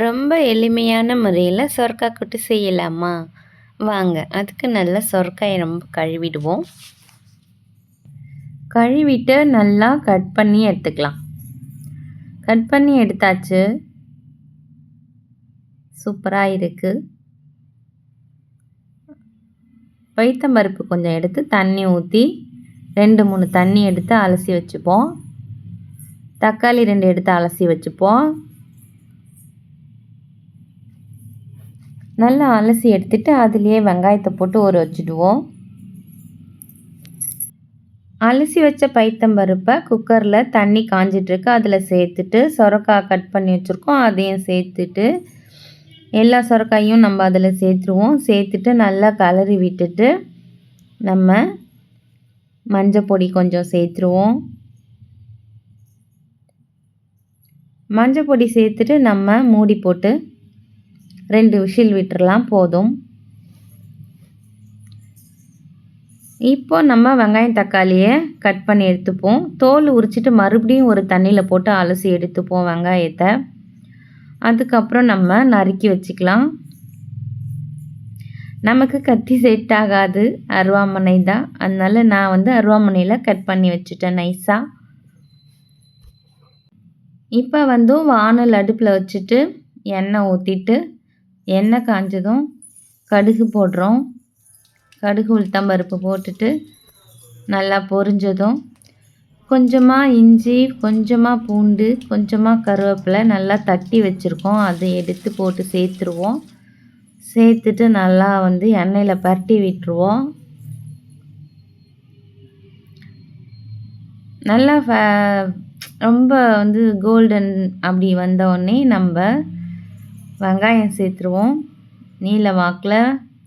ரொம்ப எளிமையான முறையில் சொரக்காய் கூட்டு செய்யலாமா? வாங்க அதுக்கு நல்லா சொரக்காயை ரொம்ப கழுவிடுவோம். கழுவிட்டு நல்லா கட் பண்ணி எடுத்துக்கலாம். கட் பண்ணி எடுத்தாச்சு. சூப்பராக இருக்குது பைத்தம்பருப்பு கொஞ்சம் எடுத்து தண்ணி ஊற்றி ரெண்டு மூணு தண்ணி எடுத்து அலசி வச்சுப்போம். தக்காளி ரெண்டு எடுத்து அலசி வச்சுப்போம். நல்லா அலசி எடுத்துட்டு அதுலேயே வெங்காயத்தை போட்டு ஊற வச்சுடுவோம். அலசி வச்ச பைத்தம்பருப்பை குக்கரில் தண்ணி காஞ்சிட்ருக்கு. அதில் சேர்த்துட்டு சொரக்காய் கட் பண்ணி வச்சுருக்கோம். அதையும் சேர்த்துட்டு எல்லா சொரக்காயும் நம்ம அதில் சேர்த்துருவோம். சேர்த்துட்டு நல்லா கலரி விட்டுட்டு நம்ம மஞ்சள் பொடி கொஞ்சம் சேர்த்துருவோம். மஞ்சள் பொடி சேர்த்துட்டு நம்ம மூடி போட்டு ரெண்டு விஷில் விட்டுறலாம் போதும். இப்போ நம்ம வெங்காயம் தக்காளியை கட் பண்ணி எடுத்துப்போம். தோல் உரிச்சிட்டு மறுபடியும் ஒரு தண்ணியில் போட்டு அலசி எடுத்துப்போம் வெங்காயத்தை. அதுக்கப்புறம் நம்ம நறுக்கி வச்சுக்கலாம். நமக்கு கத்தி செட் ஆகாது. அருவாமனை தான். அதனால் நான் வந்து அருவாமனையில் கட் பண்ணி வச்சுட்டேன் நைஸாக இப்போ வந்து வானல் அடுப்பில் வச்சுட்டு எண்ணெய் ஊற்றிட்டு எண்ணெய் காஞ்சதும் கடுகு போடுறோம். கடுகு உளுத்தம்பருப்பு போட்டுட்டு நல்லா பொரிஞ்சதும் கொஞ்சமாக இஞ்சி கொஞ்சமாக பூண்டு கொஞ்சமாக கருவேப்பிலை நல்லா தட்டி வச்சுருக்கோம். அதை எடுத்து போட்டு சேர்த்துருவோம். சேர்த்துட்டு நல்லா வந்து எண்ணெயில் பரட்டி விட்டுருவோம். நல்லா ரொம்ப வந்து கோல்டன் அப்படி வந்தோடனே நம்ம வெங்காயம் சேர்த்துருவோம். நீல வாக்கில்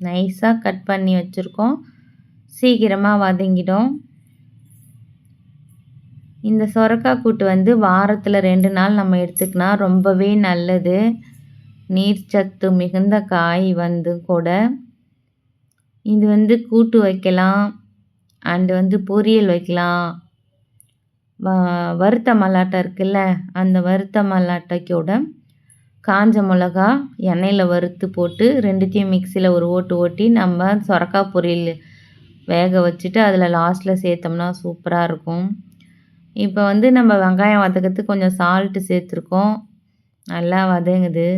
நைஸாக கட் பண்ணி வச்சுருக்கோம். சீக்கிரமாக வதங்கிடும். இந்த சொரக்காய் கூட்டு வந்து வாரத்தில் ரெண்டு நாள் நம்ம எடுத்துக்கினா ரொம்பவே நல்லது. நீர்ச்சத்து மிகுந்த காய் வந்து கூட. இது வந்து கூட்டு வைக்கலாம். அண்டு வந்து பொரியல் வைக்கலாம். வறுத்த மல்லாட்டை இருக்குல்ல அந்த வறுத்த மல்லாட்டைக்கூட காஞ்ச மிளகா எண்ணெயில் வறுத்து போட்டு ரெண்டுத்தையும் மிக்சியில் ஒரு ஓட்டு ஓட்டி நம்ம சொரக்காய் பொரியல் வேக வச்சுட்டு அதில் லாஸ்ட்டில் சேர்த்தோம்னா சூப்பராக இருக்கும். இப்போ வந்து நம்ம வெங்காயம் வதக்கிறதுக்கு கொஞ்சம் சால்ட்டு சேர்த்துருக்கோம். நல்லா வதங்குது.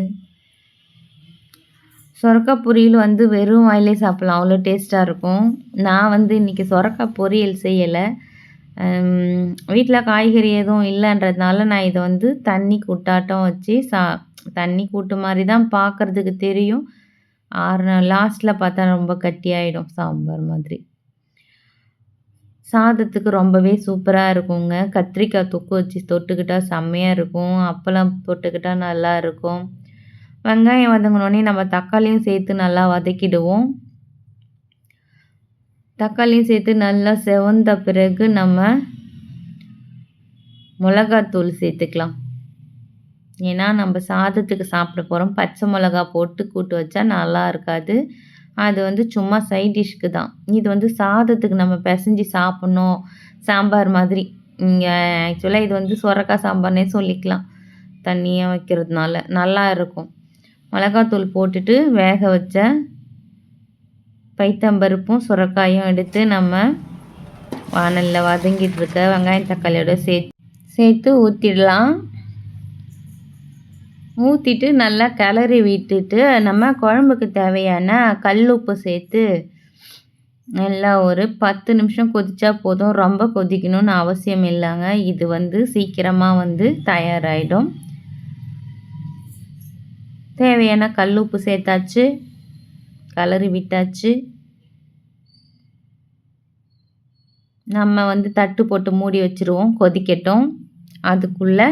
சொரக்காய் பொரியல் வந்து வெறும் வாயிலே சாப்பிட்லாம். அவ்வளோ டேஸ்ட்டாக இருக்கும். நான் வந்து இன்றைக்கி சொரக்காய் பொரியல் செய்யலை. வீட்டில் காய்கறி எதுவும் இல்லைன்றதுனால நான் இதை வந்து தண்ணி குட்டாட்டம் வச்சு சா தண்ணி கூட்டு மாதிரி தான் பார்க்குறதுக்கு தெரியும். ஆறு லாஸ்ட்டில் பார்த்தா ரொம்ப கட்டியாயிடும் சாம்பார் மாதிரி. சாதத்துக்கு ரொம்பவே சூப்பராக இருக்குங்க. கத்திரிக்காய் தொக்கு வச்சு தொட்டுக்கிட்டால் செம்மையாக இருக்கும். அப்பளம் தொட்டுக்கிட்டால் நல்லா இருக்கும். வெங்காயம் வதங்கினோடனே நம்ம தக்காளியும் சேர்த்து நல்லா வதக்கிடுவோம். தக்காளியும் சேர்த்து நல்லா செவந்த பிறகு நம்ம மிளகாத்தூள் சேர்த்துக்கலாம். ஏன்னா நம்ம சாதத்துக்கு சாப்பிட போகிறோம் பச்சை மிளகா போட்டு கூட்டு வச்சா நல்லா இருக்காது. அது வந்து சும்மா சைட் டிஷ்க்கு தான். இது வந்து சாதத்துக்கு நம்ம பிசைஞ்சு சாப்பிட்ணும். சாம்பார் மாதிரி. இங்கே ஆக்சுவலாக இது வந்து சுரக்காய் சாம்பார்னே சொல்லிக்கலாம். தண்ணியாக வைக்கிறதுனால நல்லா இருக்கும். மிளகாத்தூள் போட்டுட்டு வேக வச்ச பைத்தம்பருப்பும் சுரக்காயும் எடுத்து நம்ம வானலில் வதங்கிட்டு இருக்க வெங்காயம் தக்காளியோட சேர்த்து சேர்த்து ஊற்றிடலாம் ஊற்றிட்டு நல்லா கிளறி விட்டுட்டு நம்ம குழம்புக்கு தேவையான கல் உப்பு சேர்த்து நல்லா ஒரு பத்து நிமிஷம் கொதிச்சா போதும். ரொம்ப கொதிக்கணும்னு அவசியம் இல்லைங்க. இது வந்து சீக்கிரமாக வந்து தயாராகிடும் தேவையான கல் உப்பு சேர்த்தாச்சு. கலரி விட்டாச்சு. நம்ம வந்து தட்டு போட்டு மூடி வச்சுருவோம். கொதிக்கட்டும். அதுக்குள்ளே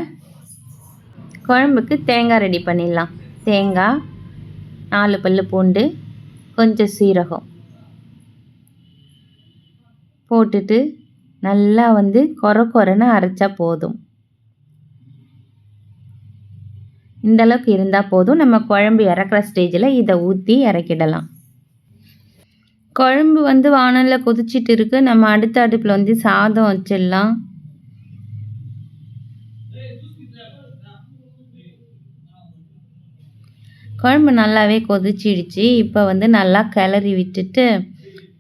குழம்புக்கு தேங்காய் ரெடி பண்ணிடலாம். தேங்காய் நாலு பல் பூண்டு கொஞ்சம் சீரகம். போட்டுட்டு நல்லா வந்து கொர கொரன்னு அரைச்சா போதும். இந்தளவுக்கு இருந்தால் போதும். நம்ம குழம்பு இறக்குற ஸ்டேஜில் இதை ஊற்றி இறக்கிடலாம். குழம்பு வந்து வானலில் கொதிச்சிட்டு இருக்கு. நம்ம அடுத்த அடுப்பில் வந்து சாதம் வச்சிடலாம். குழம்பு நல்லாவே கொதிச்சிடுச்சு. இப்போ வந்து நல்லா கிளறி விட்டுட்டு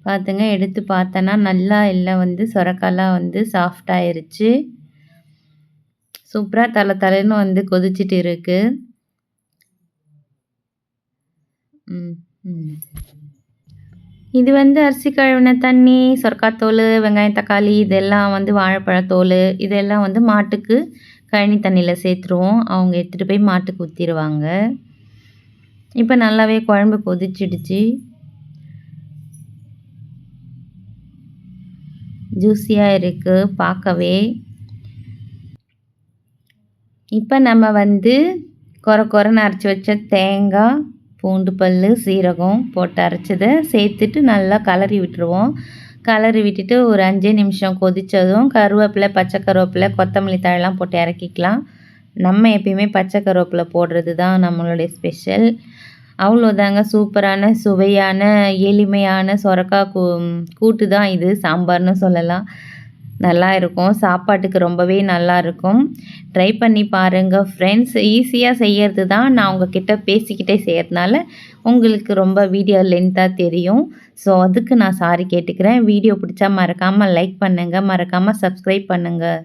பார்த்துங்க எடுத்து பார்த்தேன்னா நல்லா எல்லாம் வந்து சுரக்காலாம் வந்து சாஃப்ட் ஆயிருச்சு. சூப்பராக தலை தலைன்னு வந்து கொதிச்சிட்டு இருக்கு. இது வந்து அரிசி கழுவின தண்ணி சொர்க்காத்தோல் வெங்காயம் தக்காளி இதெல்லாம் வந்து வாழைப்பழத்தோல் இதெல்லாம் வந்து மாட்டுக்கு கழனி தண்ணியில் சேர்த்துருவோம். அவங்க எடுத்துகிட்டு போய் மாட்டுக்கு ஊற்றிடுவாங்க இப்போ நல்லாவே குழம்பு கொதிச்சிடுச்சு. ஜூஸியாக இருக்குது பார்க்கவே. இப்போ நம்ம வந்து குறை குறைன்னு அரைச்சி வச்ச தேங்காய் பூண்டு பல் சீரகம் போட்டு அரைச்சதை சேர்த்துட்டு நல்லா கலரி விட்டுருவோம். கலரி விட்டுட்டு ஒரு அஞ்சே நிமிஷம் கொதித்ததும் கருவேப்பிலை பச்சை கருவேப்பிலை கொத்தமல்லி தழைலாம் போட்டு இறக்கிக்கலாம். நம்ம எப்பயுமே பச்சை கருவேப்பிலை போடுறது தான் நம்மளுடைய ஸ்பெஷல் அவ்வளோதாங்க சூப்பரான சுவையான எளிமையான சொரக்காய் கூ கூட்டு தான் இது சாம்பார்னு சொல்லலாம். நல்லா இருக்கும். சாப்பாட்டுக்கு ரொம்பவே நல்லா இருக்கும். ட்ரை பண்ணி பாருங்கள் ஃப்ரெண்ட்ஸ் ஈஸியாக செய்கிறது தான் நான் உங்ககிட்ட பேசிக்கிட்டே செய்கிறதுனால உங்களுக்கு ரொம்ப வீடியோ லென்த்தாக தெரியும். ஸோ அதுக்கு நான் சாரி கேட்டுக்கிறேன். வீடியோ பிடிச்சா மறக்காமல் லைக் பண்ணுங்கள் மறக்காமல் சப்ஸ்கிரைப் பண்ணுங்கள்